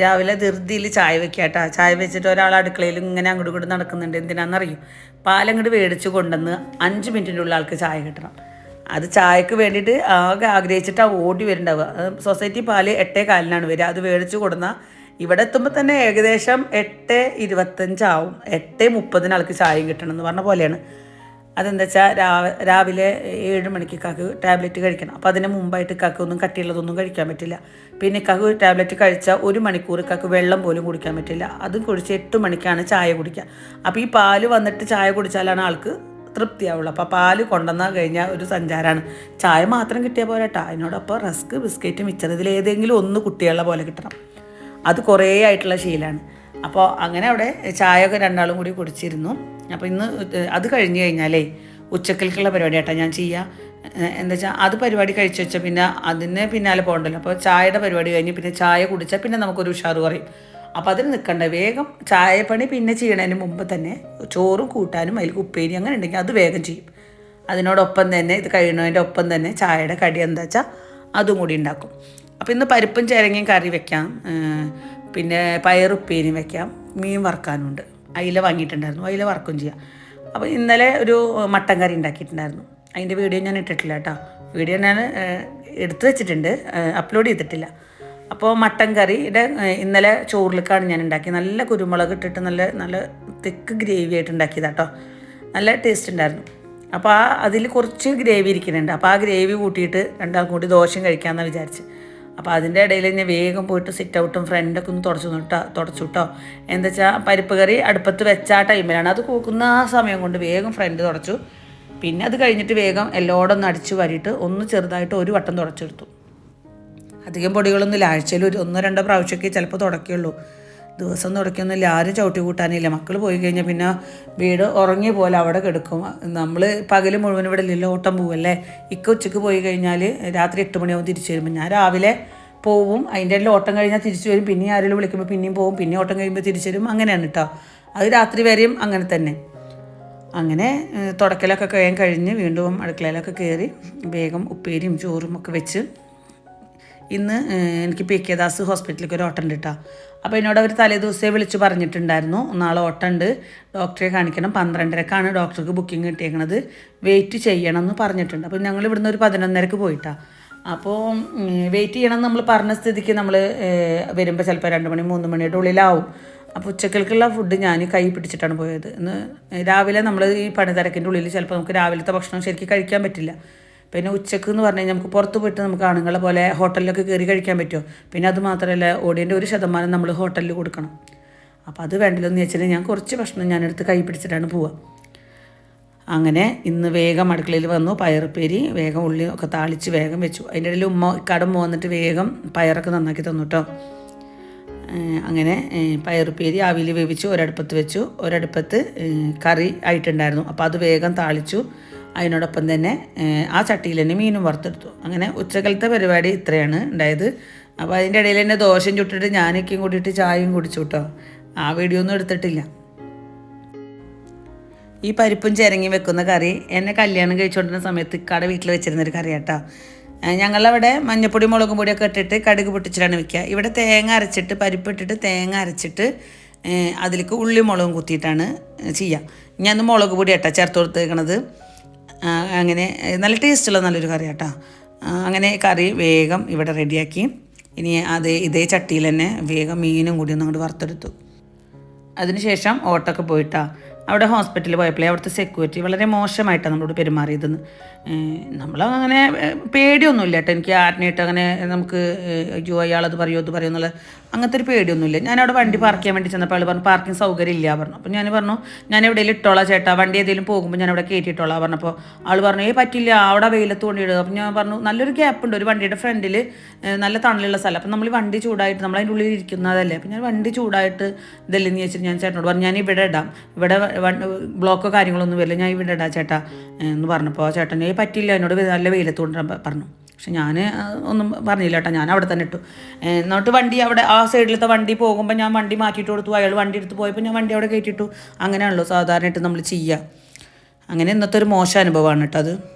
രാവിലെ ധൃതിയിൽ ചായ വെക്കാട്ടാ. ചായ വെച്ചിട്ട് ഒരാൾ അടുക്കളയിൽ ഇങ്ങനെ അങ്ങോട്ട് ഇങ്ങോട്ട് നടക്കുന്നുണ്ട്. എന്തിനാണെന്നറിയും പാലങ്ങോട്ട് മേടിച്ച് കൊണ്ടുവന്ന് അഞ്ച് മിനിറ്റിന്റെ ഉള്ളിൽ ആൾക്ക് ചായ കിട്ടണം. അത് ചായക്ക് വേണ്ടിയിട്ട് ആകെ ആഗ്രഹിച്ചിട്ടാണ് ഓടി വരുന്നുണ്ടാവുക സൊസൈറ്റി പാൽ എട്ടേ കാലിനാണ് വരിക. അത് മേടിച്ച് കൊടുന്നാൽ ഇവിടെ എത്തുമ്പോൾ തന്നെ ഏകദേശം എട്ട് ഇരുപത്തഞ്ചാവും. എട്ട് മുപ്പതിന് ആൾക്ക് കിട്ടണം എന്ന് പറഞ്ഞ പോലെയാണ്. അതെന്താ വെച്ചാൽ രാവിലെ ഏഴ് മണിക്ക് കക്ക് ടാബ്ലറ്റ് കഴിക്കണം. അപ്പോൾ അതിന് മുമ്പായിട്ട് കാക്ക് ഒന്നും കട്ടിയുള്ളതൊന്നും കഴിക്കാൻ പറ്റില്ല. പിന്നെ കാക്ക് ടാബ്ലറ്റ് കഴിച്ചാൽ ഒരു മണിക്കൂർ കക്ക് വെള്ളം പോലും കുടിക്കാൻ പറ്റില്ല. അതും കുടിച്ച് എട്ട് മണിക്കാണ് ചായ കുടിക്കുക അപ്പോൾ ഈ പാൽ വന്നിട്ട് ചായ കുടിച്ചാലാണ് ആൾക്ക് തൃപ്തിയാവുള്ളൂ. അപ്പോൾ പാൽ കൊണ്ടുവന്നാൽ കഴിഞ്ഞാൽ ഒരു സഞ്ചാരമാണ് ചായ മാത്രം കിട്ടിയാൽ പോരാട്ടോ. അതിനോടൊപ്പം റസ്ക് ബിസ്ക്കറ്റ് മിച്ചർ ഇതിൽ ഏതെങ്കിലും ഒന്ന് കുട്ടികളുടെ പോലെ കിട്ടണം. അത് കുറേ ആയിട്ടുള്ള ശീലമാണ് അപ്പോൾ അങ്ങനെ അവിടെ ചായ ഒക്കെ രണ്ടാളും കൂടി കുടിച്ചിരുന്നു. അപ്പോൾ ഇന്ന് അത് കഴിഞ്ഞ് കഴിഞ്ഞാലേ ഉച്ചക്കൽക്കുള്ള പരിപാടി ഞാൻ ചെയ്യുക എന്താ വെച്ചാൽ അത് പരിപാടി കഴിച്ചു വെച്ചാൽ പിന്നെ അതിന് പിന്നാലെ പോകണ്ടല്ലോ. അപ്പോൾ ചായയുടെ പരിപാടി കഴിഞ്ഞ് പിന്നെ ചായ കുടിച്ചാൽ പിന്നെ നമുക്കൊരു ഉഷാറ് പറയും. അപ്പോൾ അതിന് നിൽക്കണ്ട വേഗം ചായപ്പണി പിന്നെ ചെയ്യണതിന് മുമ്പ് തന്നെ ചോറും കൂട്ടാനും അതിൽ ഉപ്പേരി അങ്ങനെ ഉണ്ടെങ്കിൽ അത് വേഗം ചെയ്യും. അതിനോടൊപ്പം തന്നെ ഇത് കഴിയുന്നതിന്റെ ഒപ്പം തന്നെ ചായയുടെ കടി എന്താ വെച്ചാൽ അതും കൂടി ഉണ്ടാക്കും. അപ്പോൾ ഇന്ന് പരിപ്പും ചിരങ്ങയും കറി വെക്കാം. പിന്നെ പയറുപ്പേരിയും വെക്കാം. മീൻ വറുക്കാനുണ്ട്. അയില വാങ്ങിയിട്ടുണ്ടായിരുന്നു. അയില വർക്കും ചെയ്യാം. അപ്പോൾ ഇന്നലെ ഒരു മട്ടൻ കറി ഉണ്ടാക്കിയിട്ടുണ്ടായിരുന്നു. അതിന്റെ വീഡിയോ ഞാൻ ഇട്ടിട്ടില്ല കേട്ടോ. വീഡിയോ ഞാൻ എടുത്തു വെച്ചിട്ടുണ്ട്. അപ്ലോഡ് ചെയ്തിട്ടില്ല. അപ്പോൾ മട്ടൻ കറിയുടെ ഇന്നലെ ചോറിലേക്കാണ് ഞാൻ ഉണ്ടാക്കി നല്ല കുരുമുളക് ഇട്ടിട്ട് നല്ല നല്ല തിക്ക് ഗ്രേവി ആയിട്ട് ഉണ്ടാക്കിയതാട്ടോ നല്ല ടേസ്റ്റ് ഉണ്ടായിരുന്നു. അപ്പോൾ ആ അതിൽ കുറച്ച് ഗ്രേവി ഇരിക്കുന്നുണ്ട്. അപ്പോൾ ആ ഗ്രേവി കൂട്ടിയിട്ട് രണ്ടാൾക്കും കൂടി ദോശയും കഴിക്കാമെന്നാണ് വിചാരിച്ച്. അപ്പോൾ അതിന്റെ ഇടയിൽ ഞാൻ വേഗം പോയിട്ട് സിറ്റ് ഔട്ടും ഫ്രണ്ടൊക്കെ ഒന്ന് തുടച്ചു നിട്ടാ തുടച്ചു കേട്ടോ എന്താ വെച്ചാൽ പരിപ്പ് കറി അടുപ്പത്ത് വെച്ച ആ ടൈമിലാണ് അത് കൂക്കുന്ന ആ സമയം കൊണ്ട് വേഗം ഫ്രണ്ട് തുടച്ചു. പിന്നെ അത് കഴിഞ്ഞിട്ട് വേഗം എല്ലോടെ ഒന്ന് അടിച്ചു വരിയിട്ട് ഒന്ന് ചെറുതായിട്ട് ഒരു വട്ടം തുടച്ചെടുത്തു. അധികം പൊടികളൊന്നും ഇല്ല ആഴ്ചയിൽ ഒരു ഒന്നോ രണ്ടോ പ്രാവശ്യമൊക്കെ ചിലപ്പോൾ തുടക്കുകയുള്ളൂ. ദിവസം തുടക്കൊന്നുമില്ല ആരും ചവിട്ടി കൂട്ടാനില്ല. മക്കൾ പോയി കഴിഞ്ഞാൽ പിന്നെ വീട് ഉറങ്ങിയ പോലെ അവിടെ കിടക്കും. നമ്മൾ പകൽ മുഴുവൻ ഇവിടെ ഇല്ലല്ലോ ഓട്ടം പോവല്ലേ? ഇക്ക ഉച്ചയ്ക്ക് പോയി കഴിഞ്ഞാൽ രാത്രി എട്ട് മണിയാവും തിരിച്ചു വരുമ്പോൾ ഞാൻ രാവിലെ പോവും അതിന്റെ ഇടയിൽ ഓട്ടം കഴിഞ്ഞാൽ തിരിച്ചു വരും. പിന്നെ ആരെങ്കിലും വിളിക്കുമ്പോൾ പിന്നെയും പോവും പിന്നെ ഓട്ടം കഴിയുമ്പോൾ തിരിച്ചു വരും. അങ്ങനെയാണ് കേട്ടോ അത് രാത്രി വരെയും അങ്ങനെ തന്നെ. അങ്ങനെ തുടക്കലൊക്കെ കഴിയാൻ കഴിഞ്ഞ് വീണ്ടും അടുക്കളയിലൊക്കെ കയറി വേഗം ഉപ്പേരിയും ചോറും ഒക്കെ വെച്ച് ഇന്ന് എനിക്ക് പി കെ ദാസ് ഹോസ്പിറ്റലിലേക്ക് ഒരു ഓട്ടം ഉണ്ട് കേട്ടോ അപ്പോൾ എന്നോട് അവർ തലേ ദിവസമേ വിളിച്ച് പറഞ്ഞിട്ടുണ്ടായിരുന്നു. നാളെ ഓട്ടം ഉണ്ട് ഡോക്ടറെ കാണിക്കണം. പന്ത്രണ്ടരക്കാണ് ഡോക്ടർക്ക് ബുക്കിംഗ് കിട്ടിയേക്കണത്. വെയിറ്റ് ചെയ്യണം എന്ന് പറഞ്ഞിട്ടുണ്ട്. അപ്പോൾ ഞങ്ങൾ ഇവിടുന്ന് ഒരു പതിനൊന്നരക്ക് പോയിട്ടാ. അപ്പോൾ വെയിറ്റ് ചെയ്യണം നമ്മൾ പറഞ്ഞ സ്ഥിതിക്ക് നമ്മൾ വരുമ്പോൾ ചിലപ്പോൾ രണ്ട് മണി മൂന്ന് മണിയുടെ ഉള്ളിലാവും. അപ്പോൾ ഉച്ചക്കൽക്കുള്ള ഫുഡ് ഞാൻ കൈ പിടിച്ചിട്ടാണ് പോയത്. ഇന്ന് രാവിലെ നമ്മൾ ഈ പണിതിരക്കിന്റെ ഉള്ളിൽ ചിലപ്പോൾ നമുക്ക് രാവിലത്തെ ഭക്ഷണം ശരിക്കും കഴിക്കാൻ പറ്റില്ല. പിന്നെ ഉച്ചയ്ക്ക് എന്ന് പറഞ്ഞു കഴിഞ്ഞാൽ നമുക്ക് പുറത്ത് പോയിട്ട് നമുക്ക് ആണുങ്ങളെ പോലെ ഹോട്ടലിലൊക്കെ കയറി കഴിക്കാൻ പറ്റുമോ? പിന്നെ അത് മാത്രമല്ല ഓടിയന്റെ ഒരു ശതമാനം നമ്മൾ ഹോട്ടലിൽ കൊടുക്കണം. അപ്പോൾ അത് വേണ്ടല്ലോ വെച്ചാൽ ഞാൻ കുറച്ച് ഭക്ഷണം ഞാനെടുത്ത് കൈ പിടിച്ചിട്ടാണ് പോവുക. അങ്ങനെ ഇന്ന് വേഗം അടുക്കളയിൽ വന്നു പയറുപ്പേരി വേഗം ഉള്ളി ഒക്കെ താളിച്ച് വേഗം വെച്ചു. അതിന്റെ ഇടയിൽ ഉമ്മ കടം വന്നിട്ട് വേഗം പയറൊക്കെ നന്നാക്കി തന്നു കേട്ടോ അങ്ങനെ പയറുപ്പേരി ആവിയിൽ വേവിച്ചു ഒരടുപ്പത്ത് വെച്ചു. ഒരടുപ്പത്ത് കറി ആയിട്ടുണ്ടായിരുന്നു. അപ്പോൾ അത് വേഗം താളിച്ചു. അതിനോടൊപ്പം തന്നെ ആ ചട്ടിയിൽ തന്നെ മീനും വറുത്തെടുത്തു. അങ്ങനെ ഉച്ചകലത്തെ പരിപാടി ഇത്രയാണ് ഉണ്ടായത്. അപ്പോൾ അതിന്റെ ഇടയിൽ തന്നെ ദോശയും ചുട്ടിട്ട് ഞാനൊക്കെയും കൂടിയിട്ട് ചായയും കുടിച്ചു കേട്ടോ ആ വീഡിയോ ഒന്നും എടുത്തിട്ടില്ല. ഈ പരിപ്പും ചിരങ്ങി വെക്കുന്ന കറി എന്നെ കല്യാണം കഴിച്ചുകൊണ്ടിരുന്ന സമയത്ത് ഇക്കാടെ വീട്ടിൽ വെച്ചിരുന്നൊരു കറി കേട്ടോ ഞങ്ങളവിടെ മഞ്ഞപ്പൊടി മുളകും പൊടിയൊക്കെ ഇട്ടിട്ട് കടുക് പൊട്ടിച്ചിട്ടാണ് വെക്കുക. ഇവിടെ തേങ്ങ അരച്ചിട്ട് പരിപ്പ് ഇട്ടിട്ട് തേങ്ങ അരച്ചിട്ട് അതിലേക്ക് ഉള്ളി മുളകും കുത്തിയിട്ടാണ് ചെയ്യുക. ഞാൻ മുളക് പൊടി ഇട്ടാ ചേർത്ത് കൊടുത്തേക്കണത്. അങ്ങനെ നല്ല ടേസ്റ്റുള്ള നല്ലൊരു കറി കേട്ടോ അങ്ങനെ കറി വേഗം ഇവിടെ റെഡിയാക്കി. ഇനി അത് ഇതേ ചട്ടിയിൽ തന്നെ വേഗം മീനും കൂടി ഒന്ന് അങ്ങോട്ട് വറുത്തെടുത്തു. അതിനുശേഷം ഓട്ടൊക്കെ പോയിട്ടാ. അവിടെ ഹോസ്പിറ്റലിൽ പോയപ്പോഴേ അവിടുത്തെ സെക്യൂരിറ്റി വളരെ മോശമായിട്ടാണ് നമ്മളോട് പെരുമാറിയതെന്ന്. നമ്മളങ്ങനെ അങ്ങനെ പേടിയൊന്നുമില്ല കേട്ടോ എനിക്ക് ആരനായിട്ട് അങ്ങനെ നമുക്ക് അയ്യോ അയാളത് പറയുമോ ഇത് പറയുമോ എന്നുള്ള അങ്ങനത്തെ ഒരു പേടിയൊന്നുമില്ല. ഞാൻ വണ്ടി പാർക്ക് ചെയ്യാൻ വേണ്ടി ചെന്നപ്പോൾ അവൾ പറഞ്ഞു പാർക്കിംഗ് സൗകര്യം ഇല്ല പറഞ്ഞു. അപ്പോൾ ഞാൻ പറഞ്ഞു ഞാൻ എവിടെയെങ്കിലും ഇട്ടോളാം ചേട്ടാ. വണ്ടി ഏതെങ്കിലും പോകുമ്പോൾ ഞാൻ അവിടെ കയറ്റിയിട്ടോളാം പറഞ്ഞപ്പോൾ ആൾ പറഞ്ഞു ഏ പറ്റില്ല. അവിടെ വെയിലത്ത് കൊണ്ടിടുക അപ്പം ഞാൻ പറഞ്ഞു നല്ലൊരു ഗ്യാപ്പ് ഉണ്ട്. ഒരു വണ്ടിയുടെ ഫ്രണ്ടിൽ നല്ല തണലുള്ള സ്ഥലം. അപ്പം നമ്മൾ വണ്ടി ചൂടായിട്ട് നമ്മൾ അതിന്റെ ഉള്ളിൽ ഇരിക്കുന്നതല്ലേ. അപ്പം ഞാൻ വണ്ടി ചൂടായിട്ട് ഇതല്ലെന്ന് ചോദിച്ചിട്ട് ഞാൻ ചേട്ടനോട് പറഞ്ഞു ഞാൻ ഇവിടെ ഇടാം. ഇവിടെ ബ്ലോക്കോ കാര്യങ്ങളൊന്നും വരില്ല. ഞാൻ ഇവിടെ ഇടാം ചേട്ടാ. എന്ന് പറഞ്ഞപ്പോൾ ചേട്ടൻ ഏ പറ്റില്ല. എന്നോട് നല്ല വെയിലത്ത് കൊണ്ടുവരാൻ പറഞ്ഞു. പക്ഷെ ഞാൻ ഒന്നും പറഞ്ഞില്ല കേട്ടോ. ഞാൻ അവിടെ തന്നെ ഇട്ടു. എന്നിട്ട് വണ്ടി അവിടെ ആ സൈഡിലത്തെ വണ്ടി പോകുമ്പോൾ ഞാൻ വണ്ടി മാറ്റിയിട്ട് കൊടുത്തു. അയാൾ വണ്ടി എടുത്ത് പോയപ്പോൾ ഞാൻ വണ്ടി അവിടെ കയറ്റിയിട്ടു. അങ്ങനെയാണല്ലോ സാധാരണയായിട്ട് നമ്മൾ ചെയ്യുക അങ്ങനെ ഇന്നത്തെ ഒരു മോശം അനുഭവമാണ് കേട്ടോ അത്.